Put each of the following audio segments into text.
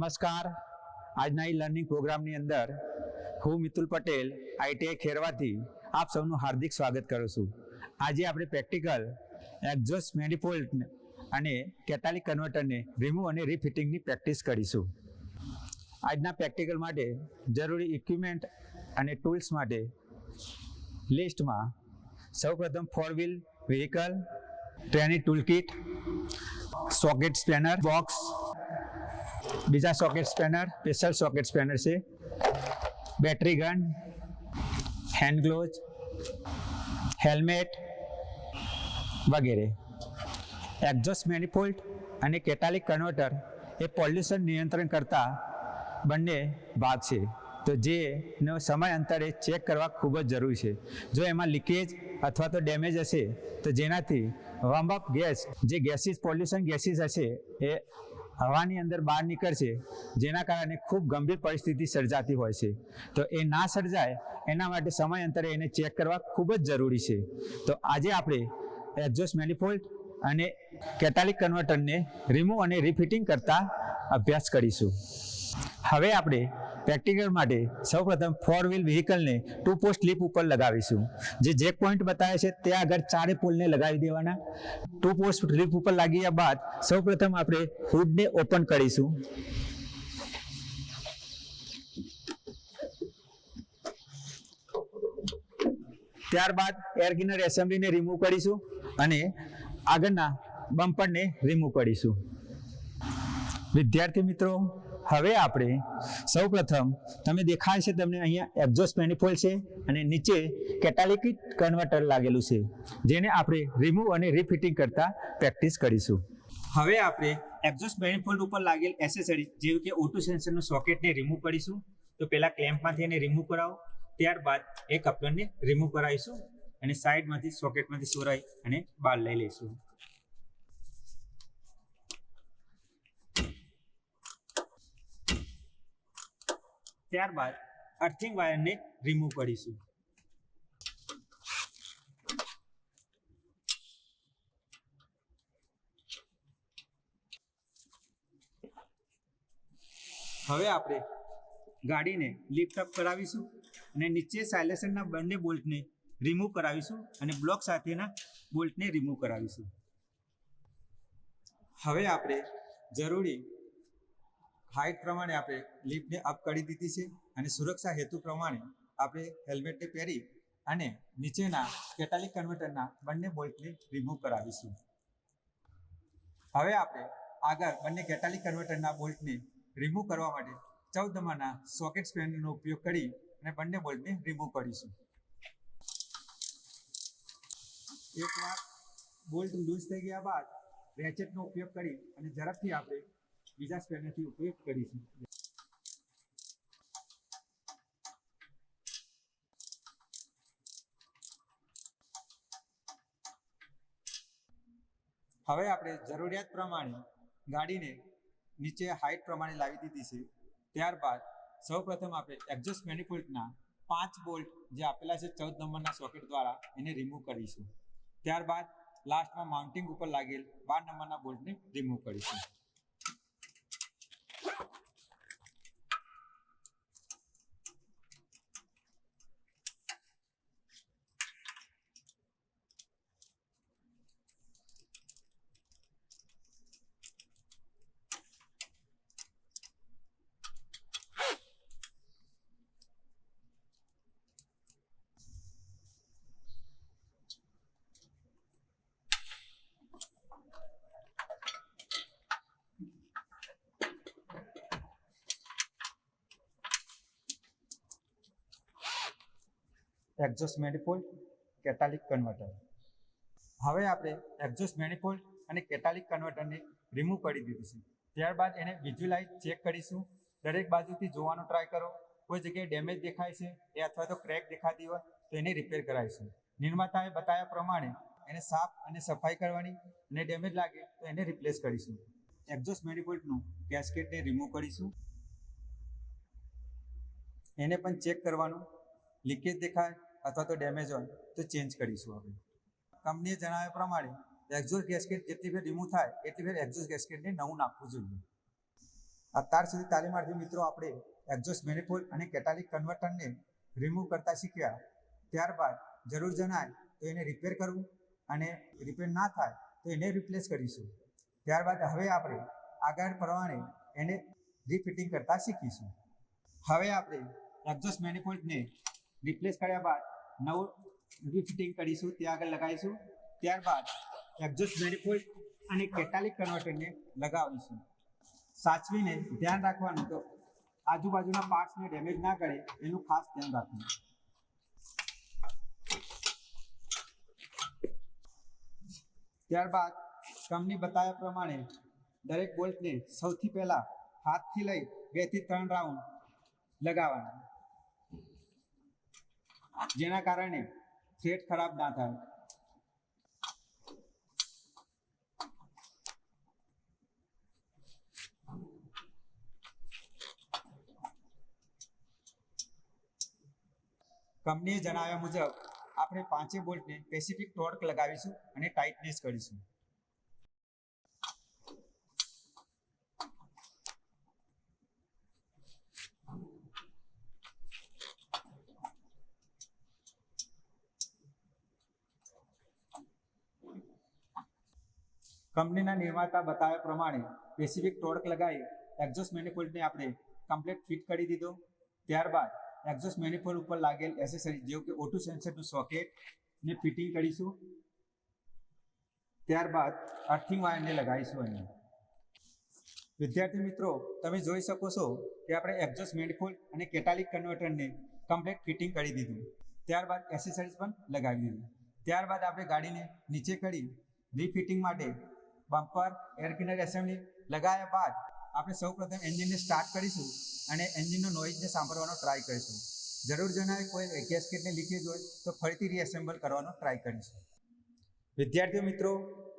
નમસ્કાર. આજના e learning પ્રોગ્રામની અંદર હું મિતુલ પટેલ આઈટીઆઈ ખેરવાથી આપ સૌનું હાર્દિક સ્વાગત કરું છું. આજે આપણે પ્રેક્ટિકલ એક્ઝોસ્ટ મેનિફોલ્ડ અને કેટાલિક કન્વર્ટરને રિમૂવ અને રીફિટિંગની પ્રેક્ટિસ કરીશું. આજના પ્રેક્ટિકલ માટે જરૂરી ઇક્વિપમેન્ટ અને ટૂલ્સ માટે લિસ્ટમાં સૌપ્રથમ four wheel vehicle trainee tool kit socket spanner box બીજા socket spanner special socket spanner છે. Battery gun hand gloves helmet વગેરે. એક્ઝોસ્ટ મેનિફોલ્ટ અને કેટાલિક કન્વર્ટર એ પોલ્યુશન નિયંત્રણ કરતા બંને ભાગ છે. તો જેનો સમય અંતરે ચેક કરવા ખૂબ જ જરૂરી છે. જો એમાં લીકેજ અથવા તો ડેમેજ હશે, તો જેનાથી હવામાં ગેસ જે ગેસીસ પોલ્યુશન ગેસીસ હશે, એ હવાની અંદર બહાર નીકળશે, જેના કારણે ખૂબ ગંભીર પરિસ્થિતિ સર્જાતી હોય છે. તો એ ના સર્જાય, એના માટે સમય અંતરે એને ચેક કરવા ખૂબ જ જરૂરી છે. તો આજે આપણે એડજસ્ટ મેનિફોલ્ડ અને કેટાલિક કન્વર્ટરને રિમૂવ અને રિફિટિંગ કરતા અભ્યાસ કરીશું. હવે આપણે પ્રેક્ટિકલ માટે સૌપ્રથમ ફોર વ્હીલ વ્હીકલને ટુ પોસ્ટ લીપ ઉપર લગાવીશું. જે જેક પોઈન્ટ બતાવે છે ત્યાં આગળ ચારે પોલને લગાવી દેવાના. ટુ પોસ્ટ લીપ ઉપર લાગ્યા બાદ સૌપ્રથમ આપણે હુડને ઓપન કરીશું. ત્યારબાદ એર ગિનર એસેમ્બલીને રિમૂવ કરીશું અને આગળના બમ્પરને રિમૂવ કરીશું. વિદ્યાર્થી મિત્રો હવે આપણે સૌપ્રથમ તમે દેખાય છે તમને અહીંયા એક્ઝોસ્ટ મેનિફોલ છે અને નીચે કેટાલિક કન્વર્ટર લાગેલું છે, જેને આપણે રિમૂવ અને રિફિટિંગ કરતા પ્રેક્ટિસ કરીશું. હવે આપણે એક્ઝોસ્ટ મેનિફોલ્ડ ઉપર લાગેલ એસેસરી જેવું કે ઓટો સેન્સરનું સોકેટને રિમૂવ કરીશું. તો પહેલા ક્લેમ્પમાંથી એને રિમૂવ કરાવો, ત્યારબાદ એ કપલરને રિમૂવ કરાવીશું અને સાઈડમાંથી સોકેટમાંથી સોરાઈ અને બહાર લઈ લઈશું. ત્યારબાદ અર્થિંગ વાયરને રિમૂવ કરીશું. હવે આપણે ગાડીને લિફ્ટ અપ કરાવીશું અને નીચે સાયલેસરના બંને બોલ્ટને રિમૂવ કરાવીશું અને બ્લોક સાથેના બોલ્ટને રિમૂવ કરાવીશું. હવે આપણે જરૂરી હાઇટ પ્રમાણે આપણે લિફ્ટને અપ કરી દીધી છે અને સુરક્ષા હેતુ પ્રમાણે આપણે હેલ્મેટને પહેરી અને નીચેના કેટાલિક કન્વર્ટરના બંને બોલ્ટને રિમૂવ કરાવીશું. હવે આપણે આગળ બંને કેટાલિક કન્વર્ટરના બોલ્ટને રિમૂવ કરવા માટે ચૌદ નંબરના સોકેટ સ્પેનરનો ઉપયોગ કરી અને બંને બોલ્ટને રિમૂવ કરીશું. એકવાર બોલ્ટ લૂઝ થઈ ગયા બાદ રેચેટનો ઉપયોગ કરી અને ઝડપથી આપણે બીજા સ્પેનરથી ઉપયોગ કરીશું. હવે આપણે જરૂરિયાત પ્રમાણે ગાડીને નીચે હાઇટ પ્રમાણે લાવી દીધી છે. ત્યારબાદ સૌપ્રથમ આપણે એક્ઝોસ્ટ મેનિફોલ્ટના પાંચ બોલ્ટ જે આપેલા છે ચૌદ નંબરના સોકેટ દ્વારા એને રિમૂવ કરીશું. ત્યારબાદ લાસ્ટમાં માઉન્ટિંગ ઉપર લાગેલ બાર નંબરના બોલ્ટને રિમૂવ કરીશું. Exhaust manifold catalytic converter. હવે આપણે એક્ઝોસ્ટ મેનિફોલ્ડ અને કેટાલિક કન્વર્ટરને રિમૂવ કરી દીધું છે. ત્યારબાદ એને વિઝ્યુલાઇઝ ચેક કરીશું. દરેક બાજુથી જોવાનો ટ્રાય કરો. કોઈ જગ્યાએ ડેમેજ દેખાય છે એ અથવા તો ક્રેક દેખાતી હોય તો એને રિપેર કરાવીશું. નિર્માતાએ બતાવ્યા પ્રમાણે એને સાફ અને સફાઈ કરવાની અને ડેમેજ લાગે તો એને રિપ્લેસ કરીશું. એક્ઝોસ્ટ મેનિફોલ્ડનું કેસ્કેટને રિમૂવ કરીશું. એને પણ ચેક કરવાનું. લીકેજ દેખાય. અથવા તો ડેમેજ હોય તો ચેન્જ કરીશું આપણે કંપનીએ જણાવ્યા પ્રમાણે એક્ઝોસ્ટ ગેસ્કેટ જેટલી ફેર રિમૂવ થાય, એટલી ફેર એક્ઝોસ્ટ ગેસ્કેટને નવું નાખવું જોઈએ. અત્યાર સુધી તાલીમાર્થી મિત્રો આપણે એક્ઝોસ્ટ મેનિફોલ્ડ અને કેટાલિક કન્વર્ટરને રિમૂવ કરતા શીખ્યા. ત્યારબાદ જરૂર જણાય તો એને રિપેર કરવું અને રિપેર ના થાય તો એને રિપ્લેસ કરીશું. ત્યારબાદ હવે આપણે આગળ પ્રમાણે એને રિફિટિંગ કરતા શીખીશું. હવે આપણે એક્ઝોસ્ટ મેનિફોલ્ડને રિપ્લેસ કર્યા બાદ નવું રિફિટિંગ કરીશું, ત્યાં આગળ લગાવીશું. ત્યારબાદ એક્ઝોસ્ટ મેનિફોલ્ડ અને કેટાલિક કન્વર્ટરને લગાવીશું. સાચવીને ધ્યાન રાખવાનું તો આજુબાજુના પાર્ટ્સને ડેમેજ ના કરે, એનું ખાસ ધ્યાન રાખવું ત્યારબાદ કંપની બતાવ્યા પ્રમાણે દરેક બોલ્ટને સૌથી પહેલા હાથથી લઈ બેથી ત્રણ રાઉન્ડ લગાવવાના. જેના કારણે થ્રેડ ખરાબ ના થાય. કંપનીએ જણાવ્યા મુજબ, આપણે પાંચે બોલ્ટને સ્પેસિફિક ટોર્ક લગાવીશું અને ટાઇટનેસ કરીશું. કંપનીના નિર્માતા બતાવ્યા પ્રમાણે સ્પેસિફિક ટોર્ક લગાવી એક્ઝોસ્ટ મેનિફોલ્ડને આપણે કમ્પ્લીટ ફિટ કરી દીધો. ત્યારબાદ એક્ઝોસ્ટ મેનિફોલ્ડ ઉપર લાગેલ એસેસરી જેવું કે ઓટુ સેન્સરનું સોકેટ ને ફિટિંગ કરીશું. ત્યારબાદ અર્થિંગ વાયરને લગાવીશું અહીંયા વિદ્યાર્થી મિત્રો, તમે જોઈ શકો છો કે આપણે એક્ઝોસ્ટ મેનિફોલ્ડ અને કેટાલિક કન્વર્ટરને કમ્પ્લીટ ફિટિંગ કરી દીધું. ત્યારબાદ એસેસરીઝ પણ લગાવી દીધું. ત્યારબાદ આપણે ગાડીને નીચે કરી રીફિટિંગ માટે બમ્પર, એર ક્લીનર એસેમ્બલી લગાવ્યા બાદ આપણે સૌપ્રથમ એન્જિનને સ્ટાર્ટ કરીશું અને એન્જિનનો નોઇઝને સાંભળવાનો ટ્રાય કરીશું. જરૂર જણાવે કોઈ ગેસકેટને લીકેજ હોય તો ફરીથી રીએસેમ્બલ કરવાનો ટ્રાય કરીશું. વિદ્યાર્થીઓ મિત્રો,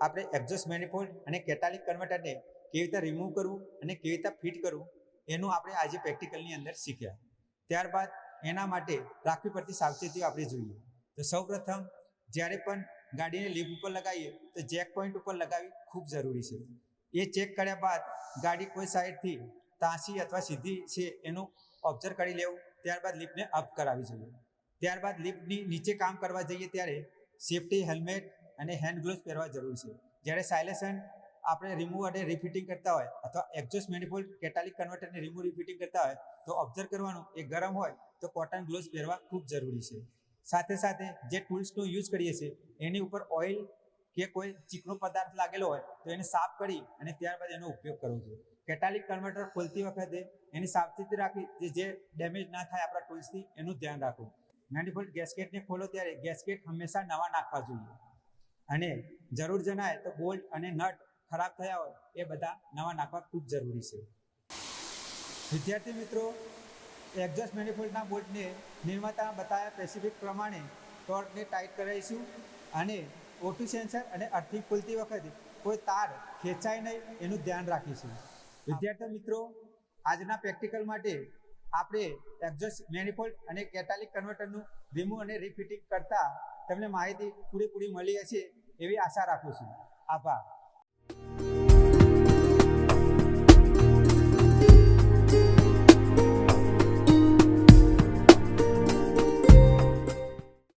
આપણે એક્ઝોસ્ટ મેનિફોલ્ડ અને કેટાલિક કન્વર્ટરને કેવી રીતે રિમૂવ કરવું અને કેવી રીતે ફિટ કરવું એનું આપણે આજે પ્રેક્ટિકલની અંદર શીખ્યા. ત્યારબાદ એના માટે રાખવી પડતી સાવચેતીઓ આપણે જોઈએ. તો સૌપ્રથમ જ્યારે પણ ગાડીને લીફ ઉપર લગાવીએ તો જેક પોઈન્ટ ઉપર લગાવવી ખૂબ જરૂરી છે. એ ચેક કર્યા બાદ ગાડી કોઈ સાઈડથી તાંસી અથવા સીધી છે એનું ઓબ્ઝર્વ કરી લેવું, ત્યારબાદ લિફ્ટને અપ કરાવી જોઈએ. ત્યારબાદ લિફ્ટની નીચે કામ કરવા જઈએ ત્યારે સેફટી હેલ્મેટ અને હેન્ડ ગ્લોવ્સ પહેરવા જરૂરી છે. જ્યારે સાયલેશન આપણે રિમૂવ અને રિફિટિંગ કરતા હોય અથવા એક્ઝોસ્ટ મેનિફોલ્ડ કેટાલિક કન્વર્ટરને રિમૂવ રિફિટિંગ કરતા હોય તો ઓબ્ઝર્વ કરવાનું, એ ગરમ હોય તો કોટન ગ્લોવ્સ પહેરવા ખૂબ જરૂરી છે. સાથે સાથે જે ટૂલ્સનો યુઝ કરીએ છીએ, એની ઉપર ઓઇલ કે કોઈ ચીકણો પદાર્થ લાગેલો હોય, તો એને સાફ કરી અને ત્યારબાદ એનો ઉપયોગ કરવો જોઈએ. કેટાલિક કન્વર્ટર ખોલતી વખતે એની સાવચેતી રાખવી જે ડેમેજ ના થાય આપણા ટૂલ્સથી એનું ધ્યાન રાખવું. મેનિફોલ્ડ ગેસ્કેટને ખોલો ત્યારે ગેસ્કેટ હંમેશા નવા નાખવા જોઈએ. અને જરૂર જણાય તો બોલ્ટ અને નટ ખરાબ થયા હોય, એ બધા નવા નાખવા ખૂબ જરૂરી છે. વિદ્યાર્થી મિત્રો એક્ઝોસ્ટ મેનિફોલ્ડના બોલ્ટને નિર્માતા બતાવ્યા સ્પેસિફિક પ્રમાણે ટોર્કને ટાઈટ કરાવીશું અને ઓટુ સેન્સર અને અર્થિંગ ખોલતી વખતે કોઈ તાર ખેંચાય નહીં એનું ધ્યાન રાખીશું. વિદ્યાર્થી મિત્રો, આજના પ્રેક્ટિકલ માટે આપણે એક્ઝોસ્ટ મેનિફોલ્ડ અને કેટાલિક કન્વર્ટરનું રિમૂવ અને રિફિટિંગ કરતા તમને માહિતી પૂરેપૂરી મળી હશે એવી આશા રાખું છું. આભાર.